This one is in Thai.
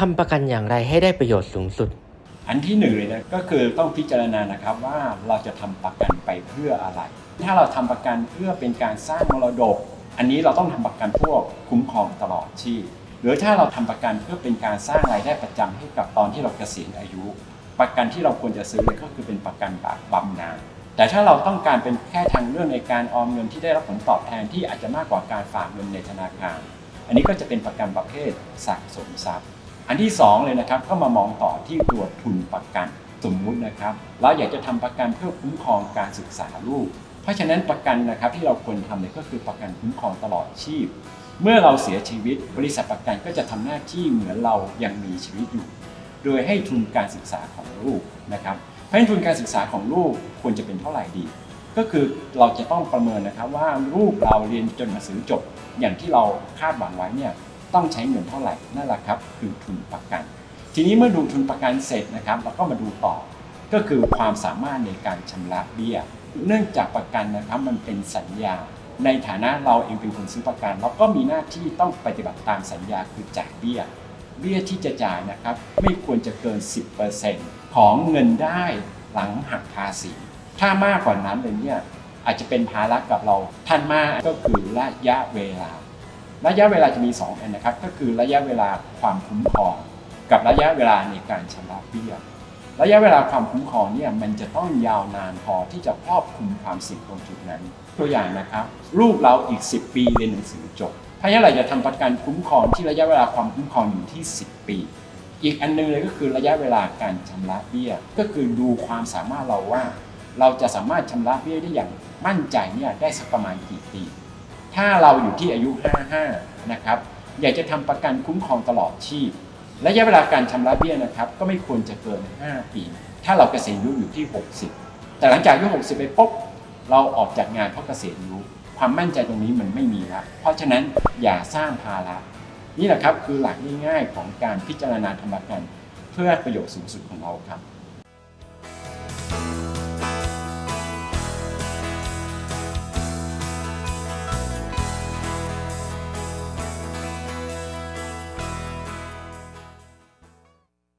ทำประกันอย่างไรให้ได้ประโยชน์สูงสุด อันที่หนึ่งเลยนะก็คือต้องพิจารณานะครับว่าเราจะทำประกันไปเพื่ออะไร ถ้าเราทำประกันเพื่อเป็นการสร้างมรดก อันนี้เราต้องทำประกันพวกคุ้มครองตลอดชีพหรือถ้าเราทำประกันเพื่อเป็นการสร้างรายได้ประจำให้กับตอนที่เราเกษียณอายุ ประกันที่เราควรจะซื้อเลยก็คือเป็นประกันแบบบำนาญแต่ถ้าเราต้องการเป็นแค่ทางเรื่องในการออมเงินที่ได้รับผลตอบแทนที่อาจจะมากกว่าการฝากเงินในธนาคาร อันนี้ก็จะเป็นประกันประเภทสะสมทรัพย์ อันที่สองเลยนะครับก็มามองต่อที่ตัวทุนประกันสมมุตินะครับ เราอยากจะทำประกันเพื่อคุ้มครองการศึกษาลูก เพราะฉะนั้นประกันนะครับที่เราควรทำเนี่ยก็คือประกันคุ้มครองตลอดชีพ เมื่อเราเสียชีวิต บริษัทประกันก็จะทำหน้าที่เหมือนเรายังมีชีวิตอยู่ โดยให้ทุนการศึกษาของลูกนะครับเพราะฉะนั้นทุนการศึกษาของลูกควรจะเป็นเท่าไหร่ดี ก็คือเราจะต้องประเมินนะครับว่าลูกเราเรียนจนหนังสือจบ อย่างที่เราคาดหวังไว้เนี่ย ต้องใช้เงินเท่าไหร่นั่นแหละครับคือทุนประกัน ทีนี้เมื่อดูทุนประกันเสร็จนะครับเราก็มาดูต่อ ก็คือความสามารถในการชำระเบี้ย เนื่องจากประกันนะครับมันเป็นสัญญา ในฐานะเราเองเป็นคนซื้อประกันเราก็มีหน้าที่ต้องปฏิบัติตามสัญญาคือจ่ายเบี้ย เบี้ยที่จะจ่ายนะครับไม่ควรจะเกิน 10%ของเงินได้หลังหักภาษี ถ้ามากกว่านั้นเลยเนี่ยอาจจะเป็นภาระกับเราท่านมากก็คือระยะเวลา ระยะเวลาจะมี2อันนะครับ ก็คือระยะเวลาความคุ้มครอง กับระยะเวลาในการชำระเบี้ยระยะเวลาความคุ้มครองเนี่ยมันจะต้องยาวนานพอที่จะครอบคลุมความเสี่ยงตรงจุดนั้น ตัวอย่างนะครับ ลูกเราอีก 10 ปีเรียนหนังสือจบเพราะฉะนั้นเรจะทำประกันคุ้มครองที่ระยะเวลาความคุ้มครองอยู่ที่ 10 ปี อีกอันหนึงเลยก็คือระยะเวลาการชำระเบี้ย ก็คือดูความสามารถเราว่า เราจะสามารถชำระเบี้ยได้อย่างมั่นใจเนี่ยได้สักประมาณกี่ปี ถ้าเราอยู่ที่อายุ 55 นะครับ อยากจะทำประกันคุ้มครองตลอดชีพ ระยะเวลาการชำระเบี้ยนะครับ ก็ไม่ควรจะเกิน 5 ปี ถ้าเราเกษียณอายุอยู่ที่ 60 แต่หลังจากอายุ 60 ไปปุ๊บ เราออกจากงานเพราะเกษียณอายุ ความมั่นใจตรงนี้มันไม่มีแล้วเพราะฉะนั้นอย่าสร้างภาระ นี่แหละครับคือหลักง่ายๆของการพิจารณาทำประกัน เพื่อประโยชน์สูงสุดของเราครับ